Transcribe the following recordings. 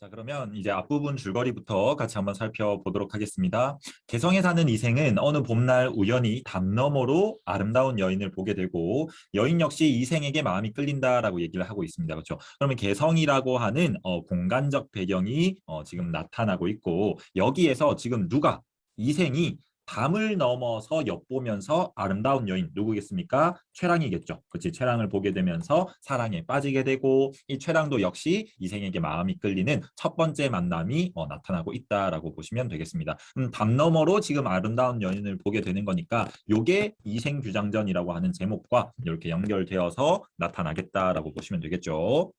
자, 그러면 이제 앞부분 줄거리부터 같이 한번 살펴보도록 하겠습니다. 개성에 사는 이생은 어느 봄날 우연히 담 너머로 아름다운 여인을 보게 되고 여인 역시 이생에게 마음이 끌린다라고 얘기를 하고 있습니다. 그렇죠? 그러면 개성이라고 하는 어, 공간적 배경이 어, 지금 나타나고 있고 여기에서 지금 누가 이생이 담을 넘어서 엿보면서 아름다운 여인 누구겠습니까? 최랑이겠죠. 그렇지. 최랑을 보게 되면서 사랑에 빠지게 되고 이 최랑도 역시 이생에게 마음이 끌리는 첫 번째 만남이 어, 나타나고 있다라고 보시면 되겠습니다. 음, 담 너머로 지금 아름다운 여인을 보게 되는 거니까 요게 이생 규장전이라고 하는 제목과 이렇게 연결되어서 나타나겠다라고 보시면 되겠죠.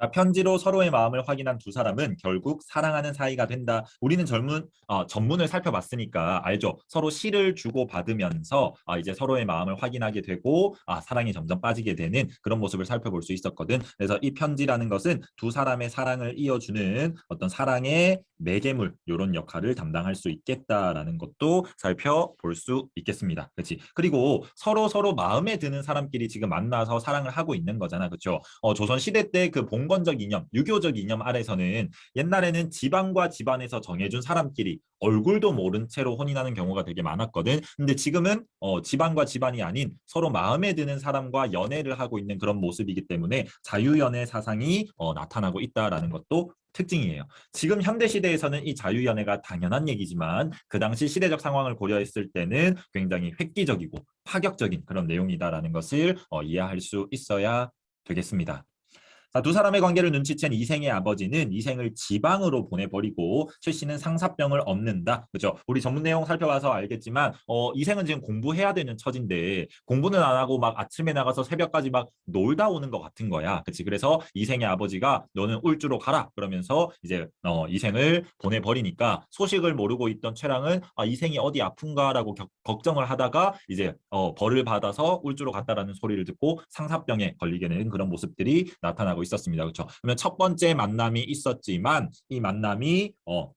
자, 편지로 서로의 마음을 확인한 두 사람은 결국 사랑하는 사이가 된다. 우리는 젊은 어, 전문을 살펴봤으니까 알죠. 서로 시를 주고 받으면서 아, 이제 서로의 마음을 확인하게 되고 아, 사랑이 점점 빠지게 되는 그런 모습을 살펴볼 수 있었거든. 그래서 이 편지라는 것은 두 사람의 사랑을 이어주는 어떤 사랑의 매개물 이런 역할을 담당할 수 있겠다라는 것도 살펴볼 수 있겠습니다. 그렇지? 그리고 서로 서로 마음에 드는 사람끼리 지금 만나서 사랑을 하고 있는 거잖아. 그렇죠? 어, 조선 시대 때 그 봉 건적 이념, 유교적 이념 아래서는 옛날에는 집안과 집안에서 정해준 사람끼리 얼굴도 모른 채로 혼인하는 경우가 되게 많았거든. 근데 지금은 어, 집안과 집안이 아닌 서로 마음에 드는 사람과 연애를 하고 있는 그런 모습이기 때문에 자유연애 사상이 어, 나타나고 있다라는 것도 특징이에요. 지금 현대 시대에서는 이 자유연애가 당연한 얘기지만 그 당시 시대적 상황을 고려했을 때는 굉장히 획기적이고 파격적인 그런 내용이다라는 것을 어, 이해할 수 있어야 되겠습니다. 자, 두 사람의 관계를 눈치챈 이생의 아버지는 이생을 지방으로 보내버리고 최 씨는 상사병을 얻는다. 그죠? 우리 전문 내용 살펴봐서 알겠지만 어, 이생은 지금 공부해야 되는 처진데 공부는 안 하고 막 아침에 나가서 새벽까지 막 놀다 오는 것 같은 거야. 그치? 그래서 이생의 아버지가 너는 울주로 가라. 그러면서 이제 어, 이생을 보내버리니까 소식을 모르고 있던 최랑은 아, 이생이 어디 아픈가라고 겨, 걱정을 하다가 이제 어, 벌을 받아서 울주로 갔다라는 소리를 듣고 상사병에 걸리게 되는 그런 모습들이 나타나고 있었습니다. 그렇죠? 그러면 첫 번째 만남이 있었지만 이 만남이 어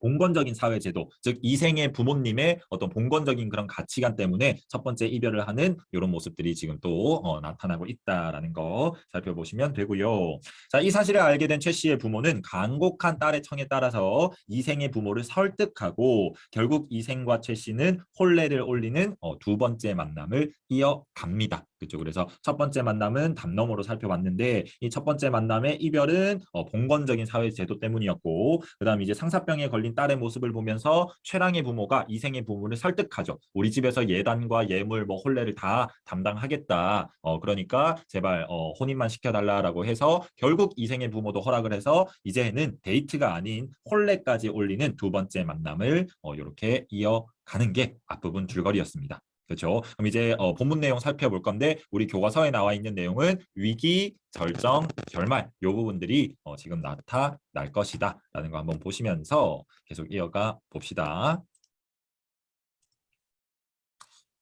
봉건적인 사회제도, 즉 이생의 부모님의 어떤 봉건적인 그런 가치관 때문에 첫 번째 이별을 하는 이런 모습들이 지금 또 어, 나타나고 있다라는 거 살펴보시면 되고요. 자, 이 사실을 알게 된 최 씨의 부모는 간곡한 딸의 청에 따라서 이생의 부모를 설득하고 결국 이생과 최 씨는 혼례를 올리는 어, 두 번째 만남을 이어갑니다. 그렇죠. 그래서 첫 번째 만남은 담너머로 살펴봤는데 이 첫 번째 만남의 이별은 어, 봉건적인 사회 제도 때문이었고 그다음 이제 상사병에 걸린 딸의 모습을 보면서 최랑의 부모가 이생의 부모를 설득하죠. 우리 집에서 예단과 예물 뭐 혼례를 다 담당하겠다. 어 그러니까 제발 어, 혼인만 시켜달라라고 해서 결국 이생의 부모도 허락을 해서 이제는 데이트가 아닌 혼례까지 올리는 두 번째 만남을 어, 이렇게 이어 가는 게 앞부분 줄거리였습니다. 그렇죠. 그럼 이제 어, 본문 내용 살펴볼 건데 우리 교과서에 나와 있는 내용은 위기, 절정, 결말 요 부분들이 어, 지금 나타날 것이다 라는 거 한번 보시면서 계속 이어가 봅시다.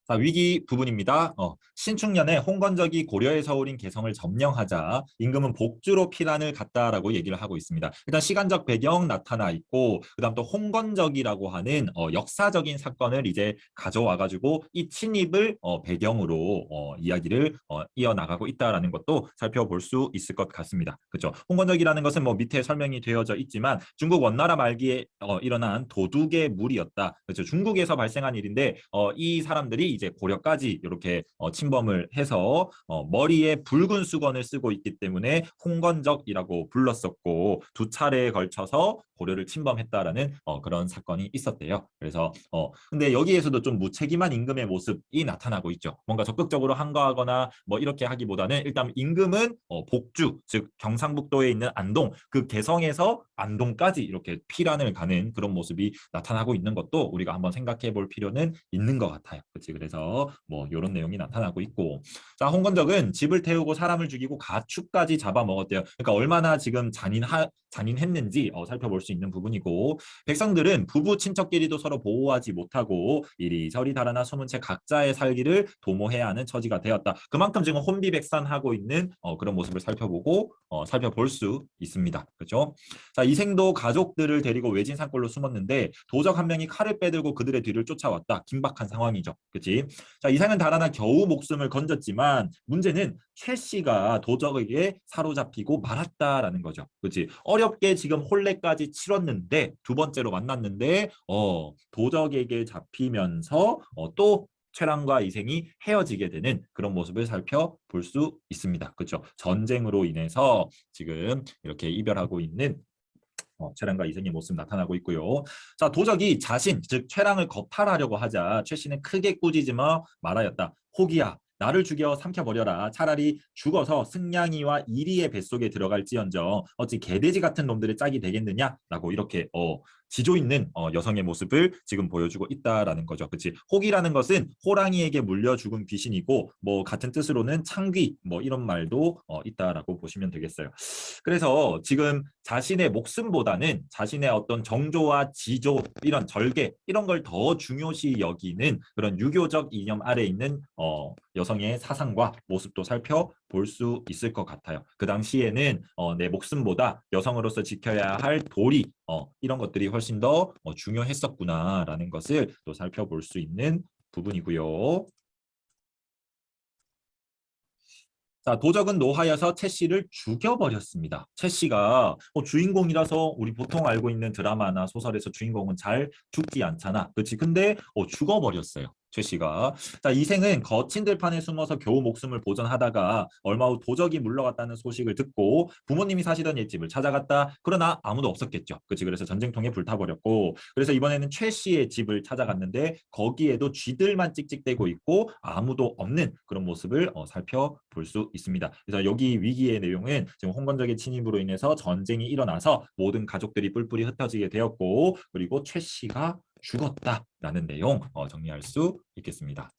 자, 위기 부분입니다. 어, 신축년에 홍건적이 고려의 서울인 개성을 점령하자 임금은 복주로 피난을 갔다라고 얘기를 하고 있습니다. 일단 시간적 배경 나타나 있고 그다음 또 홍건적이라고 하는 어, 역사적인 사건을 이제 가져와 가지고 이 침입을 어, 배경으로 어, 이야기를 어, 이어나가고 있다라는 것도 살펴볼 수 있을 것 같습니다. 그렇죠? 홍건적이라는 것은 뭐 밑에 설명이 되어져 있지만 중국 원나라 말기에 어, 일어난 도둑의 무리였다. 그렇죠? 중국에서 발생한 일인데 어, 이 사람들이 이제 고려까지 이렇게 어, 침범을 해서 어, 머리에 붉은 수건을 쓰고 있기 때문에 홍건적이라고 불렀었고 두 차례에 걸쳐서 고려를 침범했다라는 어, 그런 사건이 있었대요. 그래서 어 근데 여기에서도 좀 무책임한 임금의 모습이 나타나고 있죠. 뭔가 적극적으로 항거하거나 뭐 이렇게 하기보다는 일단 임금은 어, 복주 즉 경상북도에 있는 안동 그 개성에서 안동까지 이렇게 피란을 가는 그런 모습이 나타나고 있는 것도 우리가 한번 생각해 볼 필요는 있는 것 같아요. 그렇지? 그래서 뭐 이런 내용이 나타나고 있고 자 홍건적은 집을 태우고 사람을 죽이고 가축까지 잡아먹었대요. 그러니까 얼마나 지금 잔인하 잔인했는지 어, 살펴볼 수 있는 부분이고 백성들은 부부 친척끼리도 서로 보호하지 못하고 이리저리 달아나 숨은 채 각자의 살기를 도모해야 하는 처지가 되었다. 그만큼 지금 혼비백산하고 있는 어, 그런 모습을 살펴보고 어, 살펴볼 수 있습니다. 그렇죠? 자 이생도 가족들을 데리고 외진 산골로 숨었는데 도적 한 명이 칼을 빼들고 그들의 뒤를 쫓아왔다. 긴박한 상황이죠. 그렇 자, 이상은 달아나 겨우 목숨을 건졌지만 문제는 최 씨가 도적에게 사로잡히고 말았다라는 거죠. 그렇지? 어렵게 지금 혼례까지 치렀는데 두 번째로 만났는데 어, 도적에게 잡히면서 어, 또 최랑과 이생이 헤어지게 되는 그런 모습을 살펴볼 수 있습니다. 그렇죠? 전쟁으로 인해서 지금 이렇게 이별하고 있는 어, 최랑과 이생의 모습 나타나고 있고요. 자, 도적이 자신, 즉 최랑을 거탈하려고 하자 최 씨는 크게 꾸짖으며 말하였다. 호기야, 나를 죽여 삼켜버려라. 차라리 죽어서 승냥이와 이리의 뱃속에 들어갈지언정 어찌 개돼지 같은 놈들의 짝이 되겠느냐라고 이렇게 어, 지조 있는 어, 여성의 모습을 지금 보여주고 있다라는 거죠. 그렇지? 혹이라는 것은 호랑이에게 물려 죽은 귀신이고 뭐 같은 뜻으로는 창귀 뭐 이런 말도 어, 있다라고 보시면 되겠어요. 그래서 지금 자신의 목숨보다는 자신의 어떤 정조와 지조 이런 절개 이런 걸 더 중요시 여기는 그런 유교적 이념 아래 있는 어, 여성의 사상과 모습도 살펴 볼 수 있을 것 같아요. 그 당시에는 어, 내 목숨보다 여성으로서 지켜야 할 도리 어, 이런 것들이 훨씬 더 어, 중요했었구나라는 것을 또 살펴볼 수 있는 부분이고요. 자, 도적은 노하여서 채 씨를 죽여버렸습니다. 채 씨가 어, 주인공이라서 우리 보통 알고 있는 드라마나 소설에서 주인공은 잘 죽지 않잖아. 그렇지? 근데 어, 죽어버렸어요. 최 씨가. 자, 이생은 거친 들판에 숨어서 겨우 목숨을 보전하다가 얼마 후 도적이 물러갔다는 소식을 듣고 부모님이 사시던 옛집을 찾아갔다. 그러나 아무도 없었겠죠. 그렇지? 그래서 전쟁통에 불타버렸고 그래서 이번에는 최 씨의 집을 찾아갔는데 거기에도 쥐들만 찍찍대고 있고 아무도 없는 그런 모습을 어, 살펴볼 수 있습니다. 그래서 여기 위기의 내용은 지금 홍건적의 침입으로 인해서 전쟁이 일어나서 모든 가족들이 뿔뿔이 흩어지게 되었고 그리고 최 씨가 죽었다라는 내용 어, 정리할 수 있겠습니다.